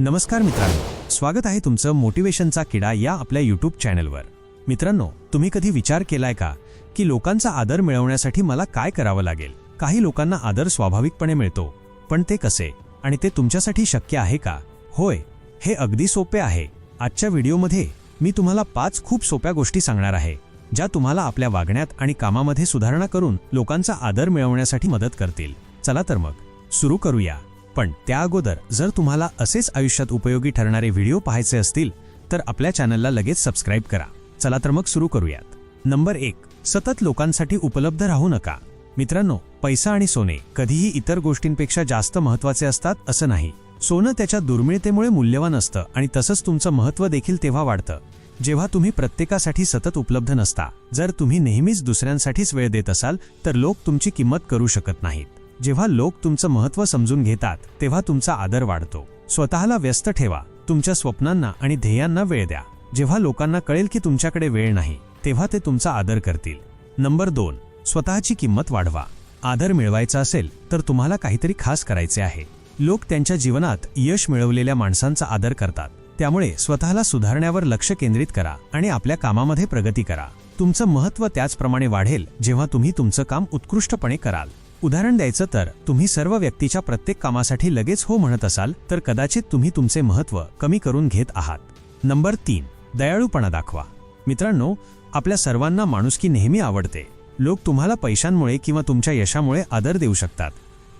नमस्कार मित्रांनो स्वागत आहे तुमचं मोटिवेशनचा किडा या आपल्या यूट्यूब चॅनलवर. मित्रांनो तुम्ही कधी विचार केलाय का की लोकांचा आदर मिळवण्यासाठी मला काय करावं लागेल? काही लोकांना आदर स्वाभाविकपणे मिळतो पण ते कसे? आणि ते तुमच्यासाठी शक्य आहे का? होय हे अगदी सोपे आहे. आजच्या व्हिडिओमध्ये मी तुम्हाला पाच खूप सोप्या गोष्टी सांगणार आहे ज्या तुम्हाला आपल्या वागण्यात आणि कामामध्ये सुधारणा करून लोकांचा आदर मिळवण्यासाठी मदत करतील. चला तर मग सुरू करूया. पण त्या अगोदर जर तुम्हाला असेच आयुष्यात उपयोगी ठरणारे व्हिडिओ पाहायचे असतील तर आपल्या चॅनलला लगेच सबस्क्राईब करा. चला तर मग सुरू करूयात. नंबर एक सतत लोकांसाठी उपलब्ध राहू नका. मित्रांनो पैसा आणि सोने कधीही इतर गोष्टींपेक्षा जास्त महत्त्वाचे असतात असं नाही. सोनं त्याच्या दुर्मिळतेमुळे मूल्यवान असतं आणि तसंच तुमचं महत्त्व देखील तेव्हा वाढतं. जेव्हा तुम्ही प्रत्येकासाठी सतत उपलब्ध नसता जर तुम्ही नेहमीच दुसऱ्यांसाठीच वेळ देत असाल तर लोक तुमची किंमत करू शकत नाहीत. जेव्हा लोक तुमचं महत्त्व समजून घेतात तेव्हा तुमचा आदर वाढतो. स्वतःला व्यस्त ठेवा तुमच्या स्वप्नांना आणि ध्येयांना वेळ द्या. जेव्हा लोकांना कळेल की तुमच्याकडे वेळ नाही तेव्हा ते तुमचा आदर करतील. नंबर दोन स्वतःची किंमत वाढवा. आदर मिळवायचा असेल तर तुम्हाला काहीतरी खास करायचे आहे. लोक त्यांच्या जीवनात यश मिळवलेल्या माणसांचा आदर करतात. त्यामुळे स्वतःला सुधारण्यावर लक्ष केंद्रित करा आणि आपल्या कामामध्ये प्रगती करा. तुमचं महत्त्व त्याचप्रमाणे वाढेल जेव्हा तुम्ही तुमचं काम उत्कृष्टपणे कराल. उदाहरण द्यायचं तर तुम्ही सर्व व्यक्तीच्या प्रत्येक कामासाठी लगेच हो म्हणत असाल तर कदाचित तुम्ही तुमचे महत्त्व कमी करून घेत आहात. नंबर तीन दयाळूपणा दाखवा. मित्रांनो आपल्या सर्वांना माणुसकी नेहमी आवडते. लोक तुम्हाला पैशांमुळे किंवा तुमच्या यशामुळे आदर देऊ शकतात.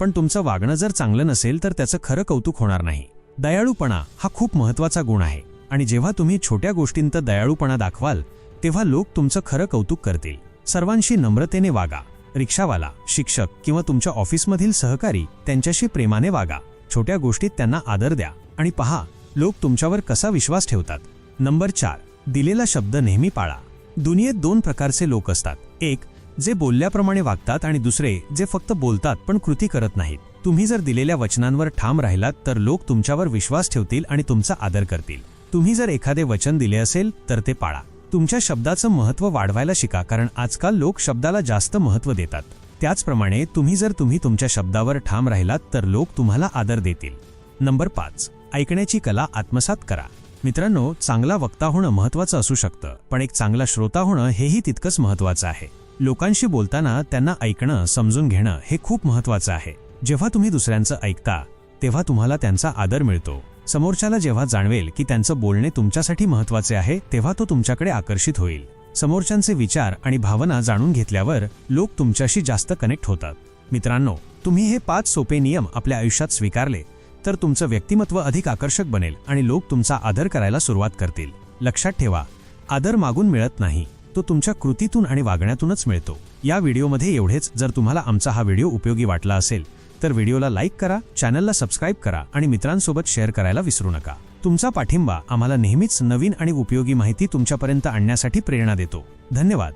पण तुमचं वागणं जर चांगलं नसेल तर त्याचं खरं कौतुक होणार नाही. दयाळूपणा हा खूप महत्त्वाचा गुण आहे. आणि जेव्हा तुम्ही छोट्या गोष्टींत दयाळूपणा दाखवाल तेव्हा लोक तुमचं खरं कौतुक करतील. सर्वांशी नम्रतेने वागा. रिक्षावाला शिक्षक किंवा तुमच्या ऑफिसमधील सहकारी त्यांच्याशी प्रेमाने वागा. छोट्या गोष्टीत त्यांना आदर द्या आणि पहा लोक तुमच्यावर कसा विश्वास ठेवतात. नंबर चार दिलेला शब्द नेहमी पाळा. दुनियेत दोन प्रकारचे लोक असतात. एक जे बोलल्याप्रमाणे वागतात आणि दुसरे जे फक्त बोलतात पण कृती करत नाहीत. तुम्ही जर दिलेल्या वचनांवर ठाम राहिलात तर लोक तुमच्यावर विश्वास ठेवतील आणि तुमचा आदर करतील. तुम्ही जर एखादे वचन दिले असेल तर ते पाळा. तुमच्या शब्दाचं महत्त्व वाढवायला शिका कारण आजकाल लोक शब्दाला जास्त महत्त्व देतात. त्याचप्रमाणे तुम्ही जर तुम्ही तुमच्या शब्दावर ठाम राहिलात तर लोक तुम्हाला आदर देतील. नंबर पाच. ऐकण्याची कला आत्मसात करा. मित्रांनो चांगला वक्ता होणं महत्वाचं असू शकतं पण एक चांगला श्रोता होणं हेही तितकंच महत्वाचं आहे. लोकांशी बोलताना त्यांना ऐकणं समजून घेणं हे खूप महत्वाचं आहे. जेव्हा तुम्ही दुसऱ्यांचं ऐकता तेव्हा तुम्हाला त्यांचा आदर मिळतो. समोरच्याला जेव्हा जाणवेल की त्यांचं बोलणे तुमच्यासाठी महत्त्वाचे आहे तेव्हा तो तुमच्याकडे आकर्षित होईल. समोरच्यांचे विचार आणि भावना जाणून घेतल्यावर लोक तुमच्याशी जास्त कनेक्ट होतात. मित्रांनो तुम्ही हे पाच सोपे नियम आपल्या आयुष्यात स्वीकारले तर तुमचं व्यक्तिमत्व अधिक आकर्षक बनेल आणि लोक तुमचा आदर करायला सुरुवात करतील. लक्षात ठेवा आदर मागून मिळत नाही तो तुमच्या कृतीतून आणि वागण्यातूनच मिळतो. या व्हिडिओमध्ये एवढेच जर तुम्हाला आमचा हा व्हिडिओ उपयोगी वाटला असेल तर व्हिडिओला लाईक करा चॅनलला सबस्क्राईब करा आणि मित्रांसोबत शेअर करायला विसरू नका. तुमचा पाठिंबा आम्हाला नेहमीच नवीन आणि उपयोगी माहिती तुमच्यापर्यंत आणण्यासाठी प्रेरणा देतो. धन्यवाद.